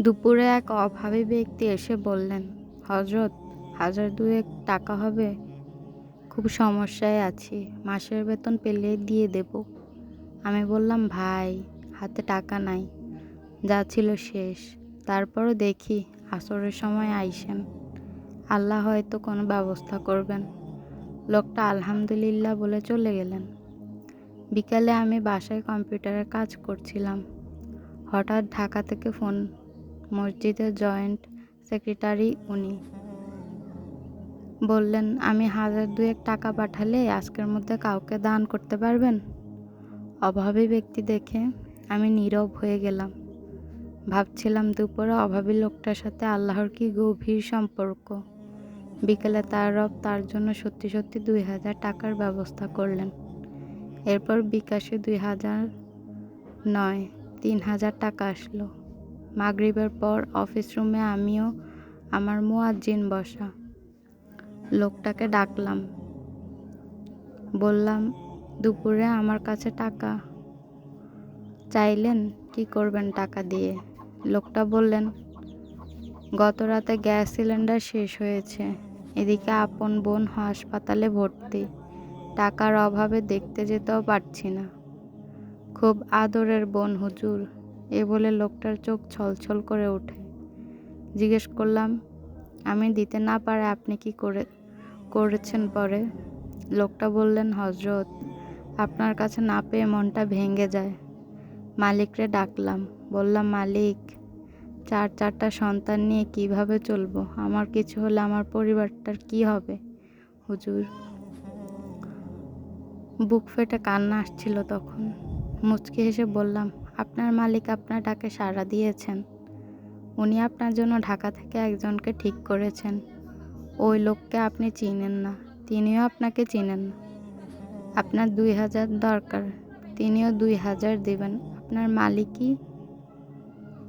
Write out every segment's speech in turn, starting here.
দুপুরে এক অভাবী ব্যক্তি এসে বললেন হজরত হাজার দুয়েক টাকা হবে? খুব সমস্যায় আছি, মাসের বেতন পেলে দিয়ে দেব। আমি বললাম, ভাই, হাতে টাকা নাই, যা ছিল শেষ। তারপরও দেখি আসরের সময় আইসেন। আল্লাহ হয়তো কোনো ব্যবস্থা করবেন। লোকটা আলহামদুলিল্লাহ বলে চলে গেলেন। বিকালে আমি বাসায় কম্পিউটারে কাজ করছিলাম। হঠাৎ ঢাকা থেকে ফোন মসজিদের জয়েন্ট সেক্রেটারি উনি। বললেন, আমি হাজার দুয়েক টাকা পাঠালে আজকের মধ্যে কাউকে দান করতে পারবেন? অভাবী ব্যক্তি দেখে আমি নীরব হয়ে গেলাম। ভাবছিলাম দুপুরে অভাবী লোকটার সাথে আল্লাহর কি গভীর সম্পর্ক। বিকেলে তার রব তার জন্য সত্যি সত্যি দুই হাজার টাকার ব্যবস্থা করলেন। এরপর বিকাশে দুই হাজার নয়, তিন হাজার টাকা আসলো। মাগরিবের পর অফিস রুমে আমিও আমার মুয়াজ্জিন বসা। লোকটাকে ডাকলাম। বললাম, দুপুরে আমার কাছে টাকা। চাইলেন কি করবেন টাকা দিয়ে? লোকটা বললেন, গত রাতে গ্যাস সিলিন্ডার শেষ হয়েছে। এদিকে আপন বোন হাসপাতালে ভর্তি। টাকার অভাবে দেখতে যেতেও পারছি না। খুব আদরের বোন হুজুর। এ বলে লোকটার চোখ ছলছল করে ওঠে। জিজ্ঞেস করলাম, আমি দিতে না পারে আপনি কি করে, করেছেন পরে? লোকটা বললেন হজরত আপনার কাছে না পেয়ে মনটা ভেঙে যায়। মালিকরে ডাকলাম, বললাম, মালিক, চার চারটা সন্তান নিয়ে কীভাবে চলবো? আমার কিছু হলে আমার পরিবারটার কি হবে? হুজুর, বুক ফেটে কান্না আসছিল তখন। মুচকি হেসে বললাম আপনার মালিক আপনার ডাকে সাড়া দিয়েছেন। উনি আপনার জন্য ঢাকা থেকে একজনকে ঠিক করেছেন। ওই লোককে আপনি চিনেন না, তিনিও আপনাকে চিনেন না। আপনার দুই হাজার দরকার, তিনিও দুই হাজার দেবেন। আপনার মালিকই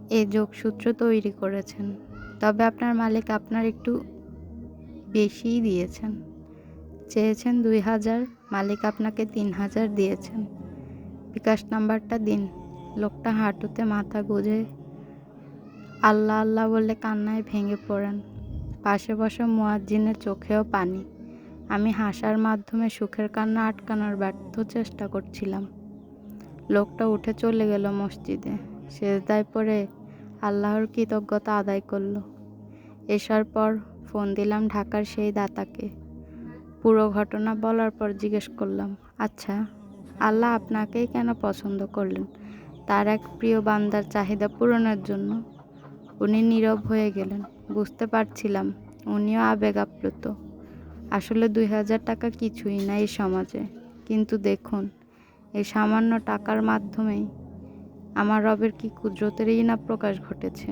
এ যোগসূত্র তৈরি করেছেন। তবে আপনার মালিক আপনার একটু বেশিই দিয়েছেন। চেয়েছেন দুই হাজার, মালিক আপনাকে তিন হাজার দিয়েছেন। বিকাশ নাম্বারটা দিন। লোকটা হাঁটুতে মাথা গুঁজে আল্লাহ আল্লাহ বলে কান্নায় ভেঙে পড়েন। পাশে বসে মুয়াজ্জিনের চোখেও পানি। আমি হাসার মাধ্যমে সুখের কান্না আটকানোর ব্যর্থ চেষ্টা করছিলাম। লোকটা উঠে চলে গেল মসজিদে। সেজদায় পরে আল্লাহর কৃতজ্ঞতা আদায় করল। এসার পর ফোন দিলাম ঢাকার সেই দাতাকে। পুরো ঘটনা বলার পর জিজ্ঞেস করলাম আচ্ছা আল্লাহ আপনাকেই কেন পছন্দ করলেন? তার এক প্রিয় বান্দার চাহিদা পূরণের জন্য উনি নীরব হয়ে গেলেন। বুঝতে পারছিলাম, উনিও আবেগ আপ্লুত। আসলে দুই হাজার টাকা কিছুই না এই সমাজে। কিন্তু দেখুন, এই সামান্য টাকার মাধ্যমেই আমার রবের কি কুদরতেরই না প্রকাশ ঘটেছে?